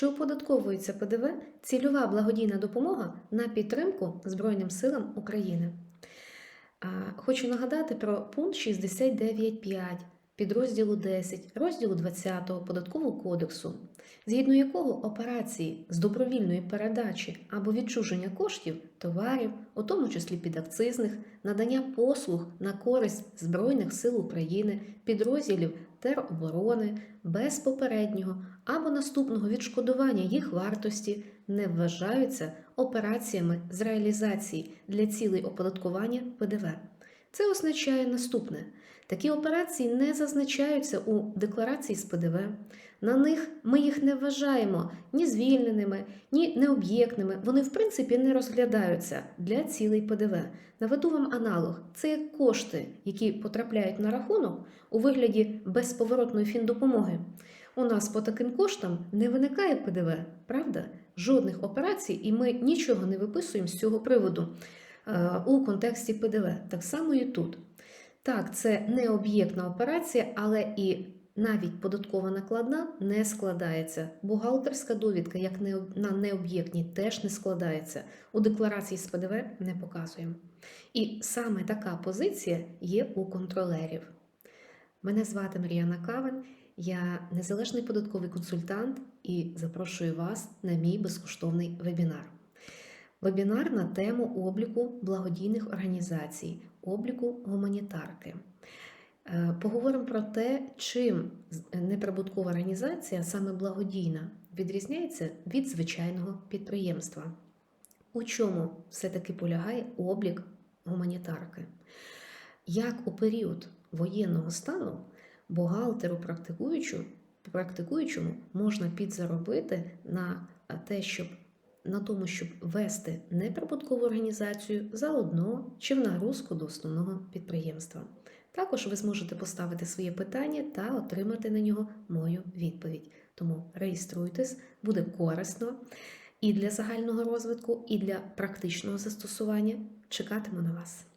чи оподатковується ПДВ цільова благодійна допомога на підтримку Збройним силам України. Хочу нагадати про пункт 69.5 підрозділу 10 розділу 20 Податкового кодексу, згідно якого операції з добровільної передачі або відчуження коштів, товарів, у тому числі підакцизних, надання послуг на користь Збройних сил України, підрозділів тероборони без попереднього або наступного відшкодування їх вартості не вважаються операціями з реалізації для цілей оподаткування ПДВ. Це означає наступне: такі операції не зазначаються у декларації з ПДВ. На них ми їх не вважаємо ні звільненими, ні необ'єктними. Вони, в принципі, не розглядаються для цілей ПДВ. Наведу вам аналог: це кошти, які потрапляють на рахунок у вигляді безповоротної фіндопомоги. У нас по таким коштам не виникає ПДВ, правда? Жодних операцій, і ми нічого не виписуємо з цього приводу у контексті ПДВ. Так само і тут. Так, це не об'єктна операція, але і навіть податкова накладна не складається. Бухгалтерська довідка, як на необ'єктній, теж не складається. У декларації з ПДВ не показуємо. І саме така позиція є у контролерів. Мене звати Мар'яна Кавен, я незалежний податковий консультант і запрошую вас на мій безкоштовний вебінар. Вебінар на тему обліку благодійних організацій, обліку гуманітарки. Е, Поговоримо про те, чим неприбуткова організація, саме благодійна, відрізняється від звичайного підприємства. У чому все-таки полягає облік гуманітарки? Як у період воєнного стану бухгалтеру практикуючому можна підзаробити на те, щоб на тому, щоб вести неприбуткову організацію за одного чи в нагрузку до основного підприємства. Також ви зможете поставити своє питання та отримати на нього мою відповідь. Тому реєструйтесь, буде корисно і для загального розвитку, і для практичного застосування. Чекатиму на вас.